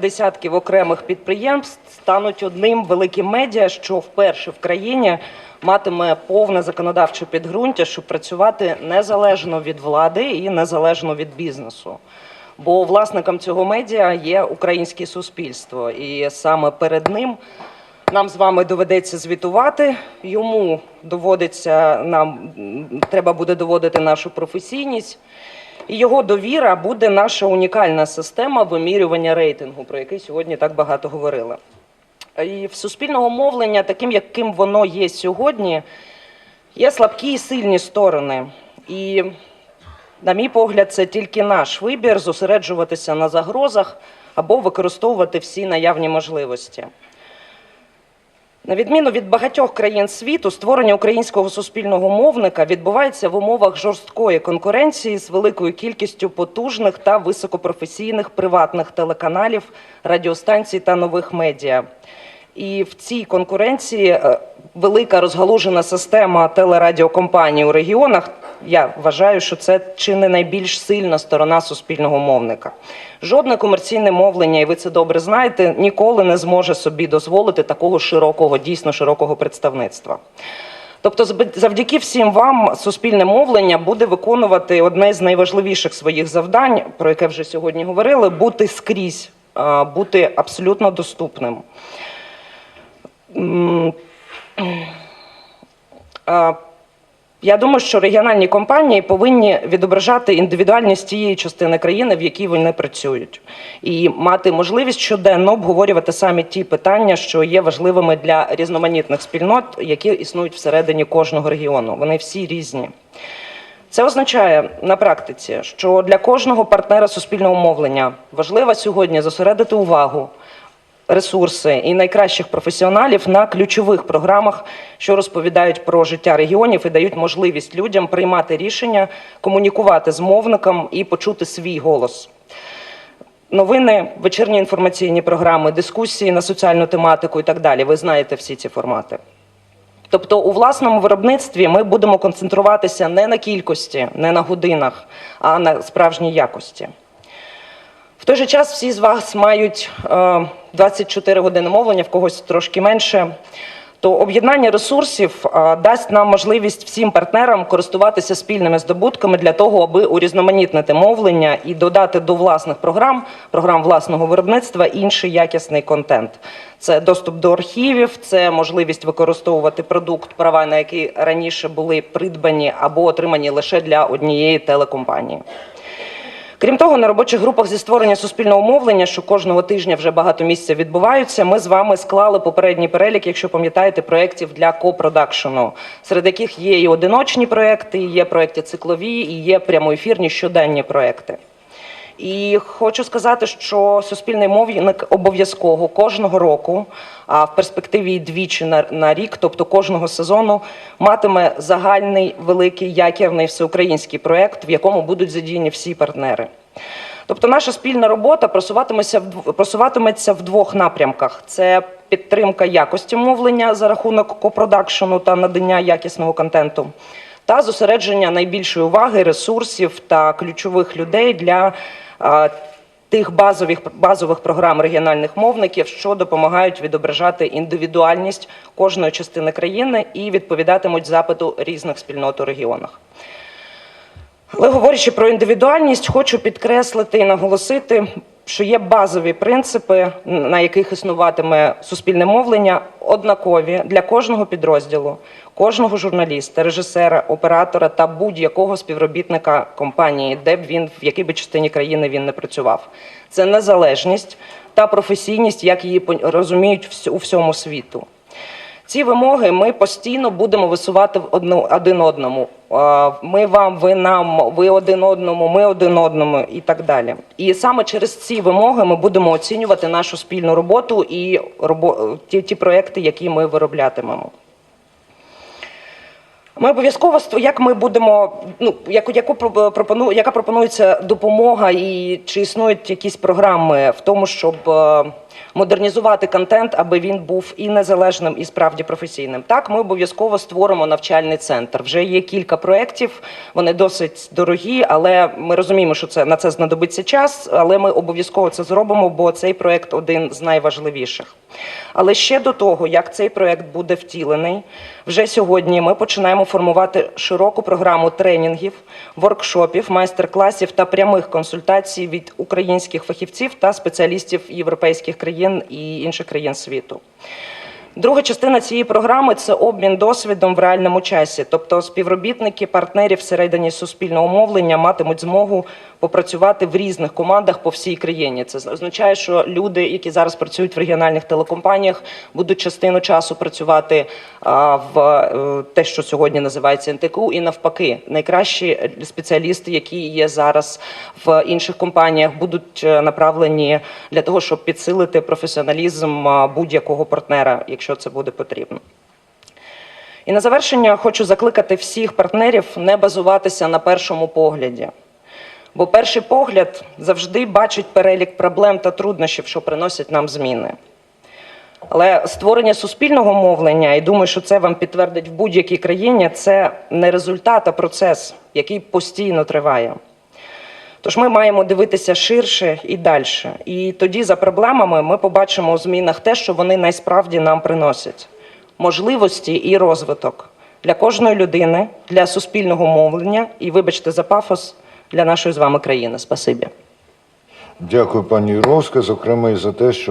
десятків окремих підприємств стануть одним великим медіа, що вперше в країні матиме повне законодавче підґрунтя, щоб працювати незалежно від влади і незалежно від бізнесу. Бо власником цього медіа є українське суспільство, і саме перед ним нам з вами доведеться звітувати. Йому доводиться нам треба буде доводити нашу професійність. І його довіра буде наша унікальна система вимірювання рейтингу, про який сьогодні так багато говорили. І в суспільного мовлення, таким яким воно є сьогодні, є слабкі і сильні сторони. І, на мій погляд, це тільки наш вибір зосереджуватися на загрозах або використовувати всі наявні можливості. На відміну від багатьох країн світу, створення українського суспільного мовника відбувається в умовах жорсткої конкуренції з великою кількістю потужних та високопрофесійних приватних телеканалів, радіостанцій та нових медіа. І в цій конкуренції е, велика розгалужена система телерадіокомпаній у регіонах. Я вважаю, що це чи не найбільш сильна сторона суспільного мовника. Жодне комерційне мовлення, і ви це добре знаєте, ніколи не зможе собі дозволити такого широкого, дійсно широкого представництва. Тобто, завдяки всім вам суспільне мовлення буде виконувати одне з найважливіших своїх завдань, про яке вже сьогодні говорили, бути скрізь, бути абсолютно доступним. Я думаю, що регіональні компанії повинні відображати індивідуальність тієї частини країни, в якій вони працюють, і мати можливість щоденно обговорювати саме ті питання, що є важливими для різноманітних спільнот, які існують всередині кожного регіону. Вони всі різні. Це означає на практиці, що для кожного партнера суспільного мовлення важливо сьогодні зосередити увагу, ресурси і найкращих професіоналів на ключових програмах, що розповідають про життя регіонів і дають можливість людям приймати рішення, комунікувати з мовником і почути свій голос. Новини, вечірні інформаційні програми, дискусії на соціальну тематику і так далі. Ви знаєте всі ці формати. Тобто у власному виробництві ми будемо концентруватися не на кількості, не на годинах, а на справжній якості. В той же час всі з вас мають е, 24 години мовлення, в когось трошки менше. То об'єднання ресурсів дасть нам можливість всім партнерам користуватися спільними здобутками для того, аби урізноманітнити мовлення і додати до власних програм, програм власного виробництва інший якісний контент. Це доступ до архівів, це можливість використовувати продукт, права на які раніше були придбані або отримані лише для однієї телекомпанії. Крім того, на робочих групах зі створення суспільного мовлення, що кожного тижня вже багато місця відбуваються, ми з вами склали попередній перелік, якщо пам'ятаєте, проєктів для копродакшену, серед яких є і одиночні проєкти, і є проєкти циклові, і є прямоефірні щоденні проєкти. І хочу сказати, що суспільний мовник обов'язково кожного року, а в перспективі двічі на, на рік, тобто кожного сезону, матиме загальний великий якірний всеукраїнський проєкт, в якому будуть задіяні всі партнери. Тобто наша спільна робота просуватиметься просуватиметься в двох напрямках: це підтримка якості мовлення за рахунок копродакшену та надання якісного контенту, та зосередження найбільшої уваги, ресурсів та ключових людей для тих базових, базових програм регіональних мовників, що допомагають відображати індивідуальність кожної частини країни і відповідатимуть запиту різних спільнот у регіонах. Але говорячи про індивідуальність, хочу підкреслити і наголосити, що є базові принципи, на яких існуватиме суспільне мовлення, однакові для кожного підрозділу, кожного журналіста, режисера, оператора та будь-якого співробітника компанії, де б він в якій би частині країни він не працював. Це незалежність та професійність, як її розуміють у всьому світу. Ці вимоги ми постійно будемо висувати один одному. Ми вам, ви нам, ви один одному, ми один одному і так далі. І саме через ці вимоги ми будемо оцінювати нашу спільну роботу і ті, ті проекти, які ми вироблятимемо. Ми обов'язково як ми будемо, ну яку, яку пропону, яка пропонується допомога, і чи існують якісь програми в тому, щоб е, модернізувати контент, аби він був і незалежним, і справді професійним. Так, ми обов'язково створимо навчальний центр. Вже є кілька проєктів, вони досить дорогі, але ми розуміємо, що це на це знадобиться час. Але ми обов'язково це зробимо, бо цей проєкт один з найважливіших. Але ще до того, як цей проєкт буде втілений, вже сьогодні ми починаємо формувати широку програму тренінгів, воркшопів, майстер-класів та прямих консультацій від українських фахівців та спеціалістів європейських країн і інших країн світу. Друга частина цієї програми це обмін досвідом в реальному часі. Тобто співробітники, партнерів всередині суспільного мовлення матимуть змогу попрацювати в різних командах по всій країні. Це означає, що люди, які зараз працюють в регіональних телекомпаніях, будуть частину часу працювати в е, те, що сьогодні називається НТКУ, і навпаки, найкращі спеціалісти, які є зараз в інших компаніях, будуть е, направлені для того, щоб підсилити професіоналізм будь-якого партнера, якщо це буде потрібно. І на завершення хочу закликати всіх партнерів не базуватися на першому погляді. Бо перший погляд завжди бачить перелік проблем та труднощів, що приносять нам зміни. Але створення суспільного мовлення, і думаю, що це вам підтвердить в будь-якій країні, це не результат, а процес, який постійно триває. Тож ми маємо дивитися ширше і далі. І тоді за проблемами ми побачимо у змінах те, що вони насправді нам приносять: можливості і розвиток для кожної людини, для суспільного мовлення і, вибачте, за пафос для нашої з вами країни. Спасибі. Дякую, пані Юровська, зокрема і за те, що